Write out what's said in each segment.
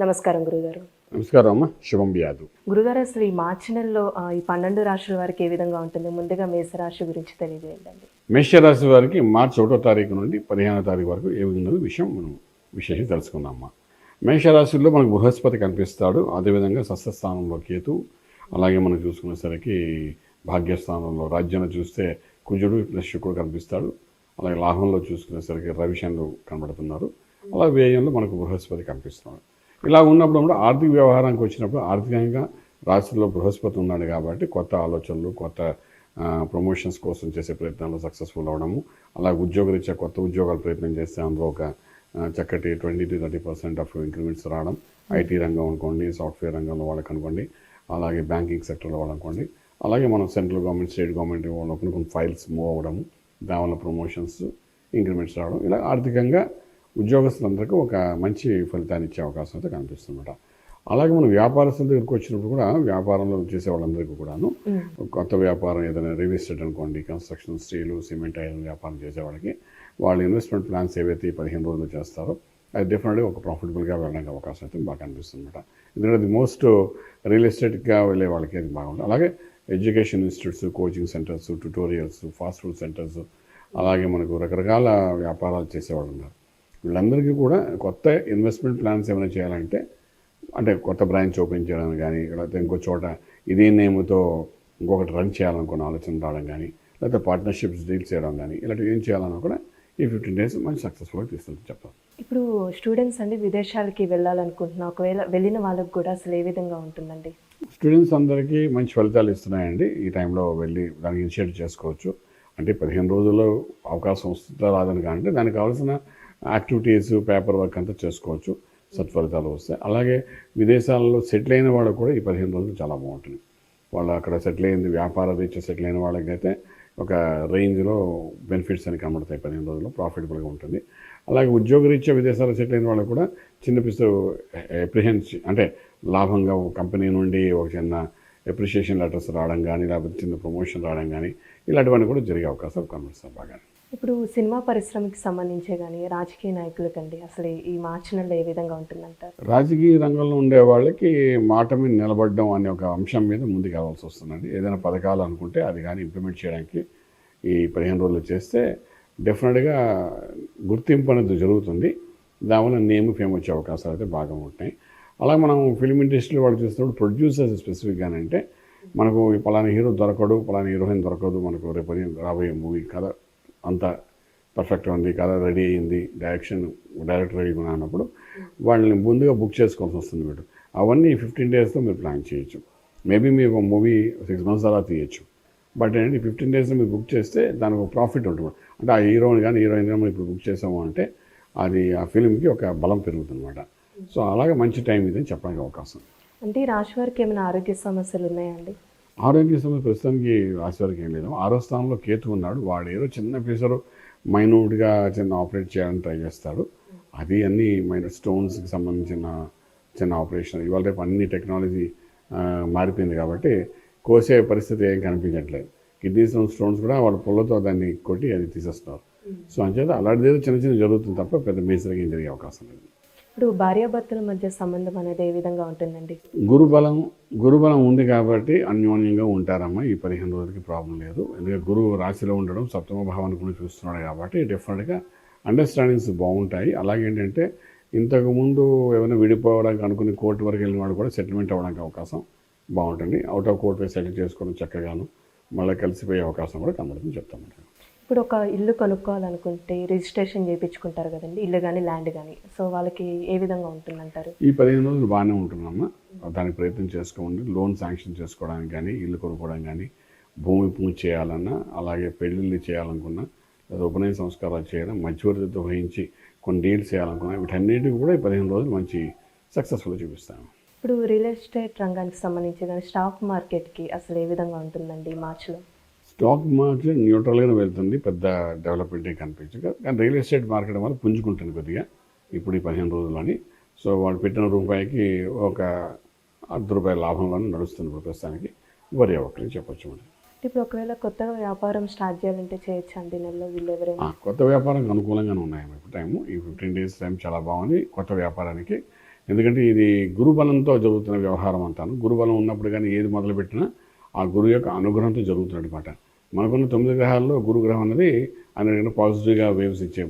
నమస్కారం గురుగారు. నమస్కారం అమ్మ. శుభం యాదవ్ గురుగారు అసలు ఈ మార్చి నెలలో ఈ పన్నెండు రాశుల వారికి ఏ విధంగా ఉంటుంది? ముందుగా మేషరాశి గురించి తెలియజేయండి మేషరాశి వారికి మార్చి ఒకటో తారీఖు నుండి పదిహేనో తారీఖు వరకు ఏ విధంగా విషయం మనం విశేషం తెలుసుకుందామా మేషరాశిలో మనకు బృహస్పతి కనిపిస్తాడు. అదేవిధంగా సస్యస్థానంలో కేతు. అలాగే మనం చూసుకునేసరికి భాగ్యస్థానంలో రాజ్యాన్ని చూస్తే కుజుడు ప్లస్ శుక్రుడు కనిపిస్తాడు. అలాగే లాభంలో చూసుకునేసరికి రవిశనులు కనబడుతున్నారు. అలా వ్యయంలో మనకు బృహస్పతి కనిపిస్తున్నాడు. ఇలా ఉన్నప్పుడు కూడా ఆర్థిక వ్యవహారానికి వచ్చినప్పుడు ఆర్థికంగా రాష్ట్రంలో బృహస్పతి ఉన్నాడు కాబట్టి కొత్త ఆలోచనలు కొత్త ప్రమోషన్స్ కోసం చేసే ప్రయత్నాలు సక్సెస్ఫుల్ అవడము అలాగే ఉద్యోగరీత్యా కొత్త ఉద్యోగాలు ప్రయత్నం చేస్తే అందులో ఒక చక్కటి twenty two thirty percent of increments రావడం ఐటీ రంగం అనుకోండి సాఫ్ట్వేర్ రంగంలో వాళ్ళకి అనుకోండి అలాగే బ్యాంకింగ్ సెక్టర్లో వాళ్ళు అనుకోండి అలాగే మనం సెంట్రల్ గవర్నమెంట్ స్టేట్ గవర్నమెంట్ వాళ్ళు కొన్ని కొన్ని ఫైల్స్ మూవ్ అవ్వడము దానివల్ల ప్రమోషన్స్ ఇంక్రిమెంట్స్ రావడం ఇలా ఆర్థికంగా ఉద్యోగస్తులందరికీ ఒక మంచి ఫలితాన్ని ఇచ్చే అవకాశం అయితే కనిపిస్తుందన్నమాట. అలాగే మనం వ్యాపారస్తుల దగ్గరికి వచ్చినప్పుడు కూడా వ్యాపారంలో చేసే వాళ్ళందరికీ కూడాను కొత్త వ్యాపారం ఏదైనా రియల్ ఎస్టేట్ అనుకోండి కన్స్ట్రక్షన్ స్టీలు సిమెంట్ ఐరన్ వ్యాపారం చేసే వాళ్ళకి వాళ్ళ ఇన్వెస్ట్మెంట్ ప్లాన్స్ ఏవైతే ఈ పదిహేను రోజులు చేస్తారో అది డెఫినెట్గా ఒక ప్రాఫిటబుల్గా వెళ్ళడానికి అవకాశం అయితే బాగా కనిపిస్తుంది అనమాట ఎందుకంటే అది మోస్ట్ రియల్ ఎస్టేట్గా వెళ్ళే వాళ్ళకి అది బాగుంటుంది. అలాగే education institutes coaching centres tutorials fast food centres అలాగే మనకు రకరకాల వ్యాపారాలు చేసేవాళ్ళు ఉన్నారు. వీళ్ళందరికీ కూడా కొత్త ఇన్వెస్ట్మెంట్ ప్లాన్స్ ఏమైనా చేయాలంటే అంటే కొత్త బ్రాంచ్ ఓపెన్ చేయడం కానీ లేకపోతే ఇంకో చోట ఇదే నేమ్తో ఇంకొకటి రన్ చేయాలనుకున్న ఆలోచన రావడం కానీ లేకపోతే పార్ట్నర్షిప్స్ డీల్ చేయడం కానీ ఇలాంటివి ఏం చేయాలన్నా కూడా ఈ ఫిఫ్టీన్ డేస్ మంచి సక్సెస్ఫుల్గా తీసుకుంటే చెప్తాను ఇప్పుడు స్టూడెంట్స్ అండి విదేశాలకి వెళ్ళాలనుకుంటున్నా ఒకవేళ వెళ్ళిన వాళ్ళకి కూడా అసలు ఏ విధంగా ఉంటుందండి? స్టూడెంట్స్ అందరికీ మంచి ఫలితాలు ఇస్తున్నాయండి. ఈ టైంలో వెళ్ళి దానికి ఇనిషియేట్ చేసుకోవచ్చు. అంటే పదిహేను రోజుల్లో అవకాశం వస్తుందా రాదని కానీ దానికి కావాల్సిన యాక్టివిటీస్ పేపర్ వర్క్ అంతా చేసుకోవచ్చు. సత్ఫలితాలు వస్తాయి. అలాగే విదేశాలలో సెటిల్ అయిన వాళ్ళు కూడా ఈ పదిహేను రోజులు చాలా బాగుంటుంది. వాళ్ళు అక్కడ సెటిల్ అయింది వ్యాపార రీత్యా సెటిల్ అయిన వాళ్ళకైతే ఒక రేంజ్లో బెనిఫిట్స్ అని కనబడతాయి పదిహేను రోజుల్లో ప్రాఫిటబుల్గా ఉంటుంది. అలాగే ఉద్యోగ రీత్యా విదేశాల్లో సెటిల్ అయిన వాళ్ళు కూడా చిన్న పిస్తు ఎప్రిహెన్స్ అంటే లాభంగా ఒక కంపెనీ నుండి ఒక చిన్న ఎప్రిషియేషన్ లెటర్స్ రావడం కానీ లేకపోతే చిన్న ప్రమోషన్ రావడం కానీ ఇలాంటివన్నీ కూడా జరిగే అవకాశాలు కనబడుస్తాయి బాగా ఇప్పుడు సినిమా పరిశ్రమకి సంబంధించే కానీ రాజకీయ నాయకులకండి అసలు ఈ మార్చి నెలలో ఏ విధంగా ఉంటుందంటారు? రాజకీయ రంగంలో ఉండే వాళ్ళకి మాట మీద నిలబడడం అనే ఒక అంశం మీద ముందుకు వెళ్ళాల్సి వస్తుందండి. ఏదైనా పథకాలు అనుకుంటే అది కానీ ఇంప్లిమెంట్ చేయడానికి ఈ పదిహేను రోజులు చేస్తే డెఫినెట్గా గుర్తింపు అనేది జరుగుతుంది. దానివల్ల నేమ్ ఫేమ్ వచ్చే అవకాశాలు అయితే బాగా ఉంటాయి అలా మనం ఫిలిం ఇండస్ట్రీలో వాళ్ళు చూస్తున్నప్పుడు ప్రొడ్యూసర్స్ స్పెసిఫిక్గా అంటే మనకు పలానా హీరో దొరకడు పలానా హీరోయిన్ దొరకదు మనకు రేపు రాబోయే మూవీ కథ అంతా పర్ఫెక్ట్గా ఉంది. కథ రెడీ అయింది. డైరెక్షన్ డైరెక్టర్ రెడీ అన్నప్పుడు వాళ్ళని ముందుగా బుక్ చేసుకోవాల్సి వస్తుంది మీరు అవన్నీ ఫిఫ్టీన్ డేస్లో మీరు ప్లాన్ చేయొచ్చు. మేబీ మీకు మూవీ సిక్స్ మంత్స్ అలా తీయచ్చు. బట్ ఏంటంటే ఫిఫ్టీన్ డేస్లో మీరు బుక్ చేస్తే దానికి ఒక ప్రాఫిట్ ఉంటుంది అంటే ఆ హీరోని కానీ హీరోయిన్ కానీ ఇప్పుడు బుక్ చేసాము అంటే అది ఆ ఫిలింకి ఒక బలం పెరుగుతుంది అనమాట సో అలాగే మంచి టైం ఇది అని చెప్పడానికి అవకాశం. అంటే ఈ రాశి వారికి ఏమైనా ఆరోగ్య సమస్యలు ఉన్నాయండి ఆరోగ్య సమస్య ప్రస్తుతానికి రాశివారికి ఏం లేదు. ఆరో స్థానంలో కేతు ఉన్నాడు. వాడు ఏదో చిన్న ఫీసరు మైన్యూట్గా చిన్న ఆపరేట్ చేయాలని ట్రై చేస్తాడు. అది అన్ని మైనర్ స్టోన్స్కి సంబంధించిన చిన్న ఆపరేషన్. ఇవాళ రేపు అన్ని టెక్నాలజీ మారిపోయింది కాబట్టి కోసే పరిస్థితి ఏం కనిపించట్లేదు. కిడ్నీ స్టోన్ స్టోన్స్ కూడా వాళ్ళ పుల్లతో దాన్ని కొట్టి అది తీసేస్తున్నారు. సో అంచేత అలాంటిది ఏదో చిన్న చిన్న జరుగుతుంది తప్ప పెద్ద మేసరికి ఏం జరిగే అవకాశం లేదు. ఇప్పుడు భార్యాభర్తల మధ్య సంబంధం అనేది ఏ విధంగా ఉంటుందండి? గురుబలం గురుబలం ఉంది కాబట్టి అన్యోన్యంగా ఉంటారమ్మా. ఈ పదిహేను రోజులకి ప్రాబ్లం లేదు. ఎందుకంటే గురువు రాశిలో ఉండడం సప్తమ భావాన్ని కూడా చూస్తున్నాడు కాబట్టి డెఫినెట్గా అండర్స్టాండింగ్స్ బాగుంటాయి. అలాగే ఏంటంటే ఇంతకుముందు ఏమైనా విడిపోవడానికి అనుకుని కోర్టు వరకు వెళ్ళిన వాడు కూడా సెటిల్మెంట్ అవ్వడానికి అవకాశం బాగుంటుంది. అవుట్ ఆఫ్ కోర్టు సెటిల్ చేసుకోవడం చక్కగాను మళ్ళీ కలిసిపోయే అవకాశం కూడా కనబడుతుంది చెప్తామంటారు ఇప్పుడు ఒక ఇల్లు కొనుక్కోవాలనుకుంటే రిజిస్ట్రేషన్ చేయించుకుంటారు కదండి ఇల్లు కానీ ల్యాండ్ కానీ సో వాళ్ళకి ఏ విధంగా ఉంటుందంటారు? ఈ పదిహేను రోజులు బాగానే ఉంటుందమ్మా. దానికి ప్రయత్నం చేసుకోండి. లోన్ శాంక్షన్ చేసుకోవడానికి కానీ ఇల్లు కొనుక్కోవడం కానీ భూమి పూజ చేయాలన్నా అలాగే పెళ్ళిళ్ళు చేయాలనుకున్నా లేదా ఉపనయన సంస్కారాలు చేయడం మధ్యవర్తితో వహించి కొన్ని డీల్స్ చేయాలనుకున్నా వీటన్నిటికి కూడా ఈ పదిహేను రోజులు మంచి సక్సెస్ఫుల్ చూపిస్తాను ఇప్పుడు రియల్ ఎస్టేట్ రంగానికి సంబంధించి కానీ స్టాక్ మార్కెట్కి అసలు ఏ విధంగా ఉంటుందండి మార్చిలో? స్టాక్ మార్కెట్ న్యూట్రల్గానే వెళ్తుంది పెద్ద డెవలప్మెంట్ కనిపించదు కానీ రియల్ ఎస్టేట్ మార్కెట్ వల్ల పుంజుకుంటుంది కొద్దిగా ఇప్పుడు ఈ పదిహేను రోజుల్లోని. సో వాళ్ళు పెట్టిన రూపాయికి ఒక అర్ధ రూపాయల లాభంలోనే నడుస్తుంది ప్రస్తుతానికి. వరి అవ్వకని చెప్పొచ్చు మనం ఇప్పుడు ఒకవేళ కొత్తగా వ్యాపారం స్టార్ట్ చేయాలంటే చేయొచ్చు అండి నెలలో వీళ్ళు ఎవరైనా? ఆ, కొత్త వ్యాపారానికి అనుకూలంగానే ఉన్నాయి ఇప్పుడు టైము. ఈ ఫిఫ్టీన్ డేస్ టైం చాలా బాగుంది కొత్త వ్యాపారానికి. ఎందుకంటే ఇది గురుబలంతో జరుగుతున్న వ్యవహారం అంటాను. గురుబలం ఉన్నప్పుడు కానీ ఏది మొదలుపెట్టినా ఆ గురువు యొక్క అనుగ్రహంతో జరుగుతున్నమాట మనకున్న తొమ్మిది గ్రహాల్లో గురు గ్రహం అనేది అన్నిటికన్నా పాజిటివ్గా వేవ్స్ ఇచ్చే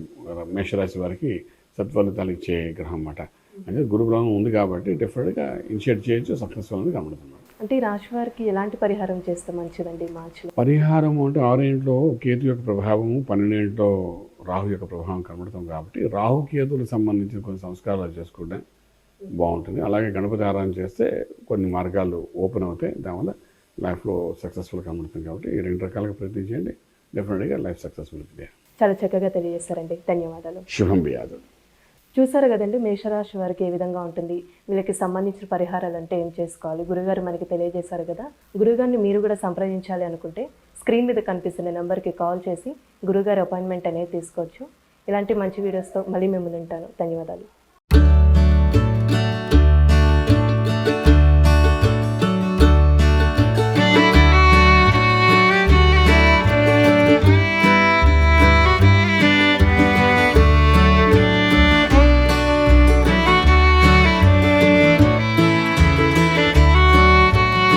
మేషరాశి వారికి సత్ఫలితాలు ఇచ్చే గ్రహం అన్నమాట. అంటే గురుబలం ఉంది కాబట్టి డెఫినెట్గా ఇనిషియేట్ చేయొచ్చు సక్సెస్ఫుల్ అని కనబడుతుంది అంటే ఈ రాశి వారికి ఎలాంటి పరిహారం చేస్తే మంచిదండి ఈ మార్చిలో? పరిహారం అంటే ఆరు ఇంట్లో కేతు యొక్క ప్రభావము పన్నెండు ఇంట్లో రాహు యొక్క ప్రభావం కనబడుతుంది కాబట్టి రాహు కేతులకు సంబంధించిన కొన్ని సంస్కారాలు చేసుకుంటే బాగుంటుంది. అలాగే గణపతి ఆరాధన చేస్తే కొన్ని మార్గాలు ఓపెన్ అవుతాయి. దానివల్ల లైఫ్లో సక్సెస్ఫుల్ కనబడుతుంది కాబట్టి ఈ రెండు రకాలుగా ప్రయత్నం చేయండి. డెఫినెట్గా లైఫ్ సక్సెస్ఫుల్ అవుతుంది చాలా చక్కగా తెలియజేస్తారండి. ధన్యవాదాలు. శుభం బియాదు. చూసారు కదండి మేషరాశి వారికి ఏ విధంగా ఉంటుంది? వీళ్ళకి సంబంధించిన పరిహారాలు అంటే ఏం చేసుకోవాలి? గురుగారు మనకి తెలియజేశారు కదా. గురుగారిని మీరు కూడా సంప్రదించాలి అనుకుంటే స్క్రీన్ మీద కనిపిస్తున్న నెంబర్కి కాల్ చేసి గురుగారి అపాయింట్మెంట్ అనేది తీసుకోవచ్చు. ఇలాంటి మంచి వీడియోస్తో మళ్ళీ మిమ్మల్ని ఉంటాను. ధన్యవాదాలు.